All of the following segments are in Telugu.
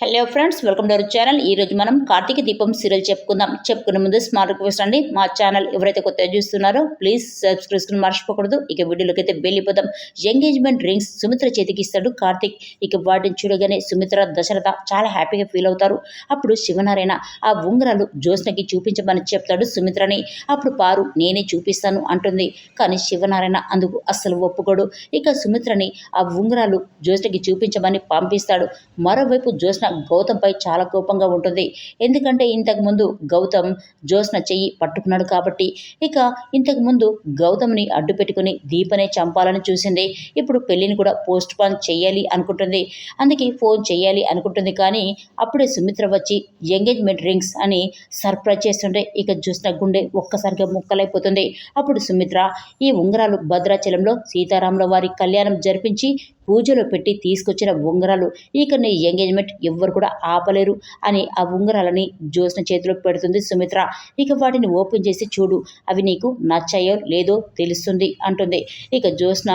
Hello friends welcome to our channel ఈ రోజు మనం కార్తీక దీపం సీరియల్ చెప్పుకుందాం. చెప్పుకునే ముందు స్మాల్ రిక్వెస్ట్ అండి. మా ఛానల్ ఎవరైతే కొత్తగా చూస్తున్నారో ప్లీజ్ సబ్స్క్రైబ్ చేసుకుని మర్చిపోకూడదు. ఇక వీడియోలోకి అయితే వెళ్ళిపోదాం. ఎంగేజ్మెంట్ రింగ్స్ సుమిత్ర చేతికి ఇస్తాడు కార్తీక్. ఇక వాటిని చూడగానే సుమిత్ర దశరథ చాలా హ్యాపీగా ఫీల్ అవుతారు. అప్పుడు శివనారాయణ ఆ ఉంగరాలు జ్యోత్స్నకి చూపించమని చెప్తాడు సుమిత్రని. అప్పుడు పారు నేనే చూపిస్తాను అంటుంది. కానీ శివనారాయణ అందుకు అస్సలు ఒప్పుకోడు. ఇక సుమిత్రని ఆ ఉంగరాలు జ్యోత్స్నకి చూపించమని పంపిస్తాడు. మరోవైపు జ్యోత్స్న గౌతంపై చాలా కోపంగా ఉంటుంది. ఎందుకంటే ఇంతకు ముందు గౌతమ్ జ్యోత్స్న చెయ్యి పట్టుకున్నాడు కాబట్టి ఇక ఇంతకు ముందు గౌతమ్ని అడ్డు పెట్టుకుని దీపనే చంపాలని చూసింది. ఇప్పుడు పెళ్ళిని కూడా పోస్ట్ పోన్ చేయాలి అనుకుంటుంది. అందుకే ఫోన్ చేయాలి అనుకుంటుంది కానీ అప్పుడే సుమిత్ర వచ్చి ఎంగేజ్మెంట్ రింగ్స్ అని సర్ప్రైజ్ చేస్తుంటే ఇక చూసిన గుండె ఒక్కసారిగా ముక్కలైపోతుంది. అప్పుడు సుమిత్ర ఈ ఉంగరాలు భద్రాచలంలో సీతారాముల వారి కళ్యాణం జరిపించి పూజలో పెట్టి తీసుకొచ్చిన ఉంగరాలు. ఇక నీ ఎంగేజ్మెంట్ ఎవ్వరు కూడా ఆపలేరు అని ఆ ఉంగరాలని జ్యోత్స్న చేతిలో పెడుతుంది సుమిత్ర. ఇక వాటిని ఓపెన్ చేసి చూడు అవి నీకు నచ్చాయో లేదో తెలుస్తుంది అంటుంది. ఇక జ్యోత్స్న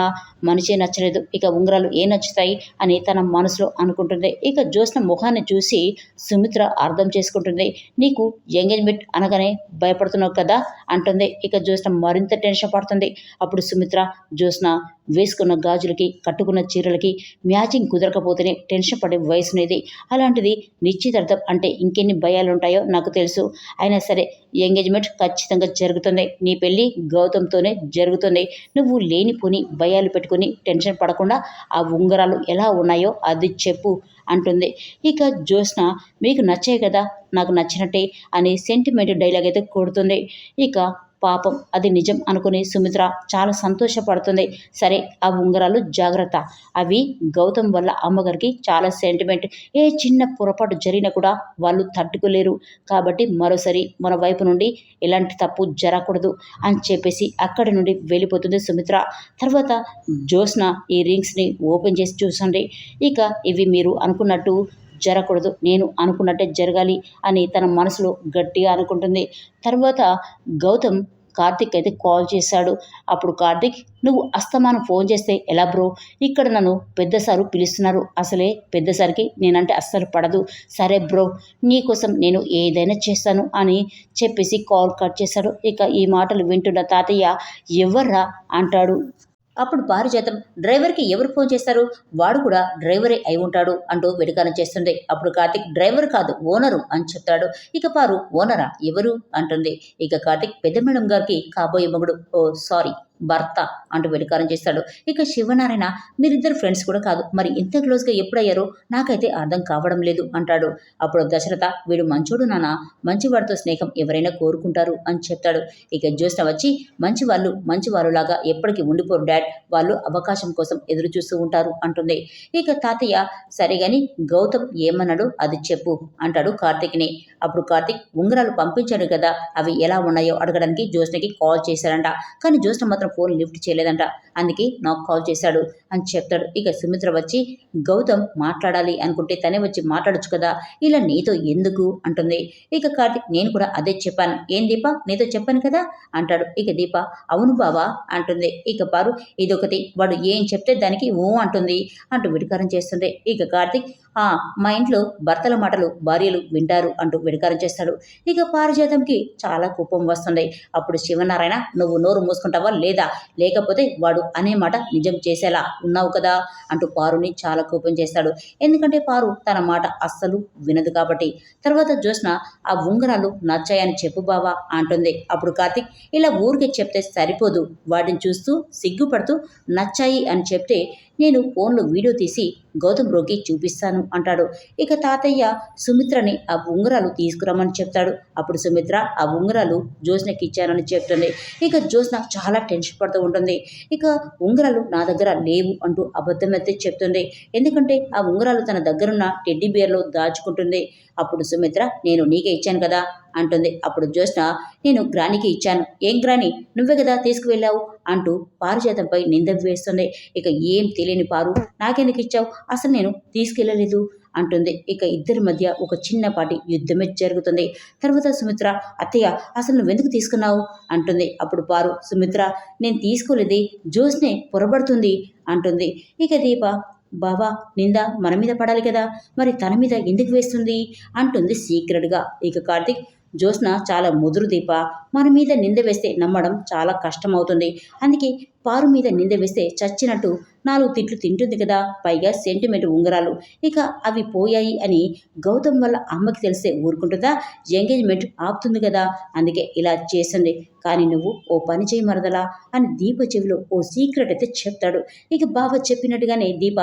మనిషే నచ్చలేదు ఇక ఉంగరాలు ఏ నచ్చుతాయి అని తన మనసులో అనుకుంటుంది. ఇక జ్యోత్స్న ముఖాన్ని చూసి సుమిత్ర అర్థం చేసుకుంటుంది. నీకు ఎంగేజ్మెంట్ అనగానే భయపడుతున్నావు కదా అంటుంది. ఇక జ్యోత్స్న మరింత టెన్షన్ పడుతుంది. అప్పుడు సుమిత్ర జ్యోత్స్న వేసుకున్న గాజులకి కట్టుకున్న చీరలకి మ్యాచింగ్ కుదరకపోతేనే టెన్షన్ పడే వయసునేది. అలాంటిది నిశ్చితార్థం అంటే ఇంకెన్ని భయాలు ఉంటాయో నాకు తెలుసు. అయినా సరే ఎంగేజ్మెంట్ ఖచ్చితంగా జరుగుతుంది. నీ పెళ్ళి గౌతమ్తోనే జరుగుతుంది. నువ్వు లేనిపోని భయాలు పెట్టుకుని టెన్షన్ పడకుండా ఆ ఉంగరాలు ఎలా ఉన్నాయో అది చెప్పు అంటుంది. ఇక జ్యోత్స్న మీకు నచ్చాయి కదా నాకు నచ్చినట్టే అని సెంటిమెంట్ డైలాగ్ అయితే కొడుతుంది. ఇక పాపం. అది నిజం అనుకుని సుమిత్ర చాలా సంతోషపడుతుంది. సరే ఆ ఉంగరాలు జాగ్రత్త. అవి గౌతమ్ వల్ల అమ్మగారికి చాలా సెంటిమెంట్ ఏ చిన్న పొరపాటు జరిగినా కూడా వాళ్ళు తట్టుకోలేరు. కాబట్టి మరోసారి మన వైపు నుండి ఎలాంటి తప్పు జరగకూడదు అని చెప్పేసి అక్కడి నుండి వెళ్ళిపోతుంది సుమిత్ర. తర్వాత జ్యోత్స్న ఈ రింగ్స్ని ఓపెన్ చేసి చూసండి ఇక ఇవి మీరు అనుకున్నట్టు జరగకూడదు. నేను అనుకున్నట్టే జరగాలి అని తన మనసులో గట్టిగా అనుకుంటుంది. తర్వాత గౌతమ్ కార్తిక్ అయితే కాల్ చేశాడు. అప్పుడు కార్తిక్ నువ్వు అస్తమానం ఫోన్ చేస్తే ఎలా బ్రో? ఇక్కడ నన్ను పెద్ద సారు పిలుస్తున్నారు. అసలే పెద్ద సార్కి నేనంటే అస్సలు పడదు. సరే బ్రో నీకోసం నేను ఏదైనా చేస్తాను అని చెప్పేసి కాల్ కట్ చేశాడు. ఇక ఈ మాటలు వింటున్న తాతయ్య ఎవర్రా? అంటాడు. అప్పుడు పారిజాతం డ్రైవర్కి ఎవరు ఫోన్ చేస్తారు? వాడు కూడా డ్రైవరే అయి ఉంటాడు అంటూ వెడుకారం చేస్తుంది. అప్పుడు కార్తిక్ డ్రైవర్ కాదు ఓనరు అని చెప్తాడు. ఇక పారు ఓనరా ఎవరు? అంటుంది. ఇక కార్తిక్ పెద్ద మేడం గారికి కాబోయే మగుడు. Oh sorry. భర్త అంటూ వెడుకారం చేస్తాడు. ఇక శివనారాయణ మీరిద్దరు ఫ్రెండ్స్ కూడా కాదు. మరి ఇంత క్లోజ్గా ఎప్పుడయ్యారో నాకైతే అర్థం కావడం లేదు అంటాడు. అప్పుడు దశరథ వీడు మంచోడు నాన్న మంచివాడితో స్నేహం ఎవరైనా కోరుకుంటారు అని చెప్తాడు. ఇక జ్యోత్స్న వచ్చి మంచి వాళ్ళు మంచి వారులాగా ఎప్పటికీ ఉండిపోరు డాడ్. వాళ్ళు అవకాశం కోసం ఎదురు చూస్తూ ఉంటారు అంటుంది. ఇక తాతయ్య సరిగాని గౌతమ్ ఏమన్నాడు అది చెప్పు అంటాడు కార్తీక్ని. అప్పుడు కార్తీక్ ఉంగరాలు పంపించాడు కదా అవి ఎలా ఉన్నాయో అడగడానికి జ్యోత్స్నకి కాల్ చేశాడంట కానీ జ్యోత్స్న మాత్రం ఫోన్ లిఫ్ట్ చేయలేదంట. అందుకే నాకు కాల్ చేశాడు. అని చెప్తాడు. ఇక సుమిత్ర వచ్చి గౌతమ్ మాట్లాడాలి అనుకుంటే తనే వచ్చి మాట్లాడొచ్చు కదా? ఇలా నీతో ఎందుకు? అంటుంది. ఇక కార్తిక్ నేను కూడా అదే చెప్పాను. ఏం దీప? నీతో చెప్పాను కదా? అంటాడు. ఇక దీప అవును బావా అంటుంది. ఇక పారు ఇదొకటి వాడు ఏం చెప్తే దానికి ఓ అంటుంది అంటూ విడికారం చేస్తుంది ఇక కార్తిక్ ఆ మా ఇంట్లో భర్తల మాటలు భార్యలు వింటారు అంటూ విడకారం చేస్తాడు. ఇక పారిజాతంకి చాలా కోపం వస్తుంది. అప్పుడు శివనారాయణ నువ్వు నోరు మూసుకుంటావా లేదా? లేకపోతే వాడు అనే మాట నిజం చేసేలా ఉన్నావు కదా అంటూ పారుని చాలా కోపం చేస్తాడు. ఎందుకంటే పారు తన మాట అస్సలు వినదు కాబట్టి. తర్వాత జ్యోత్స్న ఆ ఉంగరాలు నచ్చాయని చెప్పు బావా అంటుంది. అప్పుడు కార్తిక్ ఇలా ఊరికే చెప్తే సరిపోదు. వాటిని చూస్తూ సిగ్గుపడుతూ నచ్చాయి అని చెప్తే నేను ఫోన్లో వీడియో తీసి గౌతమ్ బ్రోకి చూపిస్తాను అంటాడు. ఇక తాతయ్య సుమిత్రని ఆ ఉంగరాలు తీసుకురమ్మని చెప్తాడు. అప్పుడు సుమిత్ర ఆ ఉంగరాలు జ్యోత్స్నకి ఇచ్చానని చెప్తుంది. ఇక జ్యోత్స్న చాలా టెన్షన్ పడుతూ ఉంటుంది. ఇక ఉంగరాలు నా దగ్గర లేవు అంటూ అబద్ధం అయితే చెప్తుంది. ఎందుకంటే ఆ ఉంగరాలు తన దగ్గరున్న టెడ్డీ బియర్లో దాచుకుంటుంది. అప్పుడు సుమిత్ర నేను నీకే ఇచ్చాను కదా అంటుంది. అప్పుడు జ్యోత్స్న నేను గ్రానికి ఇచ్చాను. ఏం గ్రాని? నువ్వే కదా తీసుకువెళ్ళావు? అంటూ పారిజాతంపై నింద వేస్తుంది. ఇక ఏం తెలియని పారు నాకెందుకు ఇచ్చావు? అసలు నేను తీసుకెళ్ళలేదు అంటుంది. ఇక ఇద్దరి మధ్య ఒక చిన్నపాటి యుద్ధమే జరుగుతుంది. తర్వాత సుమిత్ర అత్తయ్య అసలు నువ్వెందుకు తీసుకున్నావు? అంటుంది. అప్పుడు పారు సుమిత్ర నేను తీసుకోలేదే జోస్నే పొరబడుతుంది అంటుంది. ఇక దీప బావా నింద మన మీద పడాలి కదా మరి తన మీద ఎందుకు వేస్తుంది? అంటుంది సీక్రెట్గా. ఇక కార్తిక్ జ్యోత్స్న చాలా ముదురు దీప మన మీద నింద వేస్తే నమ్మడం చాలా కష్టమవుతుంది. అందుకే పారు మీద నింద వేస్తే చచ్చినట్టు నాలుగు తిట్లు తింటుంది కదా. పైగా సెంటిమెంట్ ఉంగరాలు. ఇక అవి పోయాయి అని గౌతమ్ వల్ల అమ్మకి తెలిస్తే ఊరుకుంటుందా? ఎంగేజ్మెంట్ ఆపుతుంది కదా. అందుకే ఇలా చేసింది కానీ నువ్వు ఓ పని చేయి మరదలా అని దీప చెవిలో ఓ సీక్రెట్ అయితే చెప్తాడు. ఇక బావ చెప్పినట్టుగానే దీప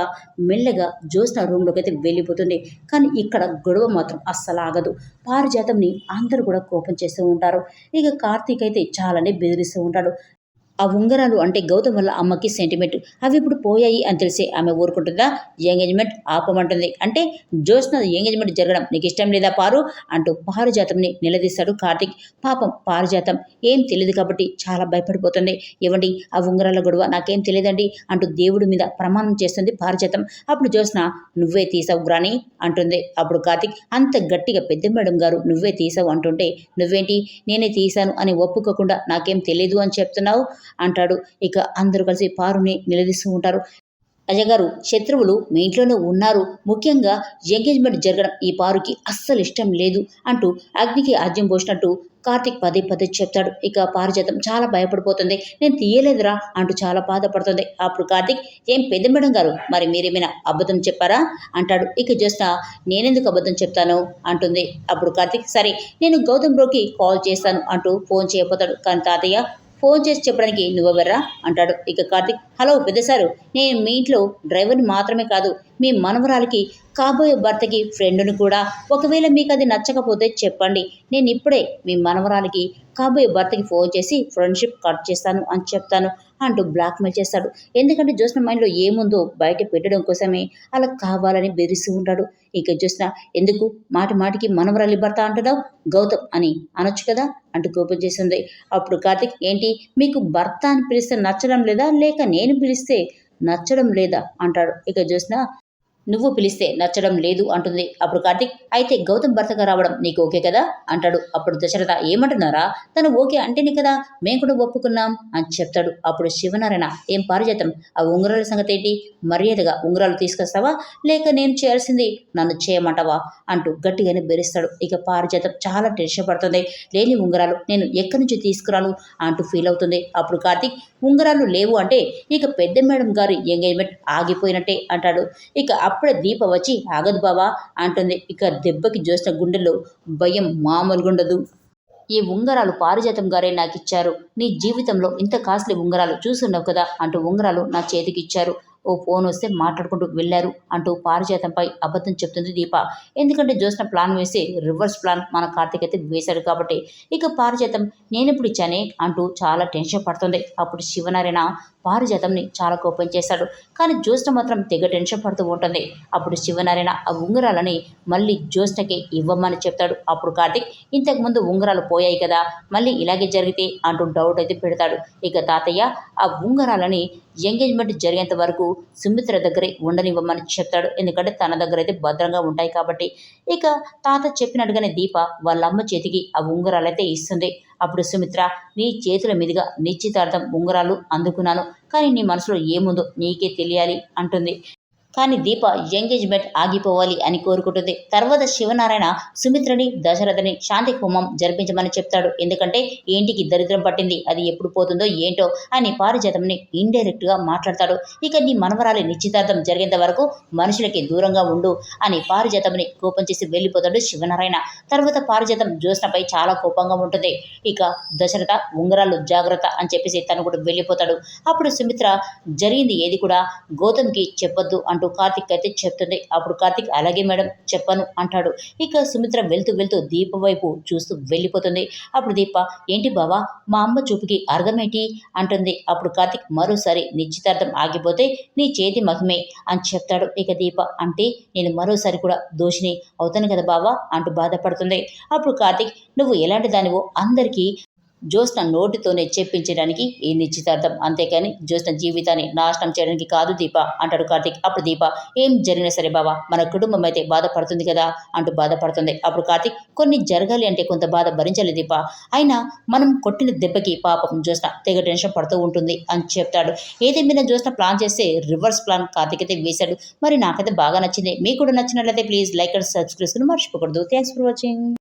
మెల్లగా జ్యోత్స్న రూమ్లోకి అయితే వెళ్ళిపోతుంది. కానీ ఇక్కడ గొడవ మాత్రం అస్సలు ఆగదు. పారిజాతంని అందరూ కూడా కోపం చేస్తూ ఉంటారు. ఇక కార్తీక్ అయితే చాలానే బెదిరిస్తూ ఉంటాడు. ఆ ఉంగరాలు అంటే గౌతమ్ వల్ల అమ్మకి సెంటిమెంట్ అవి ఇప్పుడు పోయాయి అని తెలిసి ఆమె ఊరుకుంటుందా? ఎంగేజ్మెంట్ ఆపమంటుంది. అంటే జ్యోత్స్న ఎంగేజ్మెంట్ జరగడం నీకు ఇష్టం లేదా పారు? అంటూ పారిజాతంని నిలదీస్తాడు కార్తిక్. పాపం పారిజాతం. ఏం తెలియదు కాబట్టి చాలా భయపడిపోతుంది. ఇవ్వండి ఆ ఉంగరాల గొడవ? నాకేం తెలియదండి అంటూ దేవుడి మీద ప్రమాణం చేస్తుంది పారిజాతం. అప్పుడు జ్యోత్స్న నువ్వే తీసావు గ్రాని అంటుంది. అప్పుడు కార్తిక్ అంత గట్టిగా పెద్ద మేడం గారు నువ్వే తీసావు అంటుంటే నువ్వేంటి? నేనే తీశాను అని ఒప్పుకోకుండా నాకేం తెలియదు అని చెప్తున్నావు? అంటాడు. ఇక అందరూ కలిసి పారుని నిలదీస్తూ ఉంటారు. అజగారు శత్రువులు మీ ఇంట్లోనే ఉన్నారు. ముఖ్యంగా ఎంగేజ్మెంట్ జరగడం ఈ పారుకి అస్సలు ఇష్టం లేదు అంటూ అగ్నికి ఆజ్యం పోసినట్టు కార్తిక్ పదే పదే చెప్తాడు. ఇక పారిజాతం చాలా భయపడిపోతుంది. నేను తీయలేదురా అంటూ చాలా బాధపడుతుంది. అప్పుడు కార్తిక్ ఏం పెద్ద మేడం గారు మరి మీరేమైనా అబద్ధం చెప్పారా? అంటాడు. ఇక జస్ట్ నేనెందుకు అబద్ధం చెప్తాను? అంటుంది. అప్పుడు కార్తిక్ సరే నేను గౌతమ్ బ్రోకి కాల్ చేస్తాను అంటూ ఫోన్ చేయబోతాడు. కానీ తాతయ్య ఫోన్ చేసి చెప్పడానికి నువ్వెవర్రా అంటాడు. ఇక కార్తిక్ హలో పెద్దసారు నేను మీ ఇంట్లో డ్రైవర్ని మాత్రమే కాదు మీ మనవరాలికి కాబోయే భర్తకి ఫ్రెండ్ని కూడా. ఒకవేళ మీకు అది నచ్చకపోతే చెప్పండి. నేను ఇప్పుడే మీ మనవరాలికి కాబోయే భర్తకి ఫోన్ చేసి ఫ్రెండ్షిప్ కట్ చేస్తాను అని చెప్తాను. అంటూ బ్లాక్మెయిల్ చేస్తాడు. ఎందుకంటే జ్యోత్స్న మైండ్లో ఏముందో బయట పెట్టడం కోసమే అలా కావాలని బెదిరిస్తూ ఉంటాడు. ఇక జ్యోత్స్న ఎందుకు? మాటి మాటికి మనవరాలి భర్త అంటున్నావు? గౌతమ్ అని అనొచ్చు కదా? అంటూ కోపం చేసింది అప్పుడు కార్తిక్ ఏంటి? మీకు భర్త అని పిలిస్తే నచ్చడం లేదా? లేక నేను పిలిస్తే నచ్చడం లేదా? అంటాడు. ఇక జ్యోత్స్న నువ్వు పిలిస్తే నచ్చడం లేదు అంటుంది. అప్పుడు కార్తిక్ అయితే గౌతమ్ భర్తగా రావడం నీకు ఓకే కదా? అంటాడు. అప్పుడు దశరథ ఏమంటున్నారా? తను ఓకే అంటేనే కదా మేము కూడా ఒప్పుకున్నాం అని చెప్తాడు. అప్పుడు శివనారాయణ ఏం పారిజాతం? ఆ ఉంగరాల సంగతి ఏంటి? మర్యాదగా ఉంగరాలు తీసుకొస్తావా? లేక నేను చేయాల్సింది నన్ను చేయమంటావా? అంటూ గట్టిగానే బెరిస్తాడు ఇక పారిజాతం చాలా టెన్షన్ పడుతుంది. లేని ఉంగరాలు నేను ఎక్కడి నుంచి తీసుకురాను? అంటూ ఫీల్ అవుతుంది. అప్పుడు కార్తిక్ ఉంగరాలు లేవు అంటే ఇక పెద్ద మేడం గారి ఎంగేజ్మెంట్ ఆగిపోయినట్టే అంటాడు. ఇక అప్పుడే దీప వచ్చి ఆగదు బావా అంటుంది. ఇక దెబ్బకి జోసిన గుండెల్లో భయం మామూలుగా ఉండదు ఈ ఉంగరాలు పారిజాతం గారే నాకు ఇచ్చారు నీ జీవితంలో ఇంత కాస్ట్లీ ఉంగరాలు చూసున్నావు కదా అంటూ ఉంగరాలు నా చేతికి ఇచ్చారు ఓ ఫోన్ వస్తే మాట్లాడుకుంటూ వెళ్ళారు అంటూ పారిజాతంపై అబద్ధం చెప్తుంది దీప. ఎందుకంటే జోస్న ప్లాన్ వేసి రివర్స్ ప్లాన్ మన కార్తీక్ అయితే వేశాడు కాబట్టి. ఇక పారిజాతం నేనెప్పుడు ఇచ్చానే అంటూ చాలా టెన్షన్ పడుతుంది. అప్పుడు శివనారాయణ పారిజాతంని చాలా కోపం చేశాడు. కానీ జ్యోత్స్న మాత్రం తెగ టెన్షన్ పడుతూ ఉంటుంది. అప్పుడు శివనారాయణ ఆ ఉంగరాలని మళ్ళీ జ్యోత్స్నకి ఇవ్వమని చెప్తాడు. అప్పుడు కార్తీక్ ఇంతకుముందు ఉంగరాలు పోయాయి కదా మళ్ళీ ఇలాగే జరిగితే అంటూ డౌట్ అయితే పెడతాడు. ఇక తాతయ్య ఆ ఉంగరాలని ఎంగేజ్మెంట్ జరిగేంత వరకు సుమిత్ర దగ్గరే ఉండనివ్వమని చెప్తాడు. ఎందుకంటే తన దగ్గర అయితే భద్రంగా ఉంటాయి కాబట్టి. ఇక తాత చెప్పినట్టుగానే దీప వాళ్ళ అమ్మ చేతికి ఆ ఉంగరాలైతే ఇస్తుంది. అప్పుడు సుమిత్ర నీ చేతుల మీదుగా నిశ్చితార్థం ఉంగరాలు అందుకున్నాను. కానీ నీ మనసులో ఏముందో నీకే తెలియాలి అంటుంది. కానీ దీప ఎంగేజ్మెంట్ ఆగిపోవాలి అని కోరుకుంటుంది. తర్వాత శివనారాయణ సుమిత్రని దశరథని శాంతి హోమం జరిపించమని చెప్తాడు. ఎందుకంటే ఏంటికి దరిద్రం పట్టింది. అది ఎప్పుడు పోతుందో ఏంటో అని పారిజాతంని ఇండైరెక్ట్గా మాట్లాడతాడు. ఇక నీ మనవరాలి నిశ్చితార్థం జరిగేంత వరకు మనుషులకి దూరంగా ఉండు అని పారిజాతంని కోపం చేసి వెళ్ళిపోతాడు శివనారాయణ. తర్వాత పారిజాతం జ్యోత్స్నపై చాలా కోపంగా ఉంటుంది. ఇక దశరథ ఉంగరాలు జాగ్రత్త అని చెప్పేసి తను కూడా వెళ్ళిపోతాడు. అప్పుడు సుమిత్ర జరిగింది ఏది కూడా గౌతమ్కి చెప్పొద్దు అంటూ కార్తిక్ అయితే చెప్తుంది అప్పుడు కార్తిక్ అలాగే మేడం చెప్పను అంటాడు. ఇక సుమిత్ర వెళ్తూ వెళ్తూ దీప వైపు చూస్తూ వెళ్ళిపోతుంది. అప్పుడు దీప ఏంటి బావా మా అమ్మ చూపుకి అర్థమేంటి? అంటుంది. అప్పుడు కార్తిక్ మరోసారి నిశ్చితార్థం ఆగిపోతే నీ చేతి మహిమే అని చెప్తాడు ఇక దీప. అంటే నేను మరోసారి కూడా దోషిని అవుతాను కదా బావా అంటూ బాధపడుతుంది. అప్పుడు కార్తిక్ నువ్వు ఎలాంటి దానివో అందరికీ జ్యోత్స్న నోటితోనే చెప్పించడానికి ఈ నిశ్చితార్థం. అంతేకాని జ్యోత్స్న జీవితాన్ని నాశనం చేయడానికి కాదు దీప అంటాడు కార్తీక్. అప్పుడు దీప ఏం జరిగినా సరే బావా మన కుటుంబం అయితే బాధపడుతుంది కదా అంటూ బాధపడుతుంది. అప్పుడు కార్తీక్ కొన్ని జరగాలి అంటే కొంత బాధ భరించాలి దీప. అయినా మనం కొట్టిన దెబ్బకి పాపం జ్యోత్స్న తెగ టెన్షన్ పడుతూ ఉంటుంది అని చెప్తాడు. ఏదేమైనా జ్యోత్స్న ప్లాన్ చేస్తే రివర్స్ ప్లాన్ కార్తీక్ అయితే వేశాడు. మరి నాకైతే బాగా నచ్చింది. మీకు కూడా నచ్చినట్లయితే ప్లీజ్ లైక్ అండ్ సబ్స్క్రైబ్ మర్చిపోకూడదు. Thanks for watching.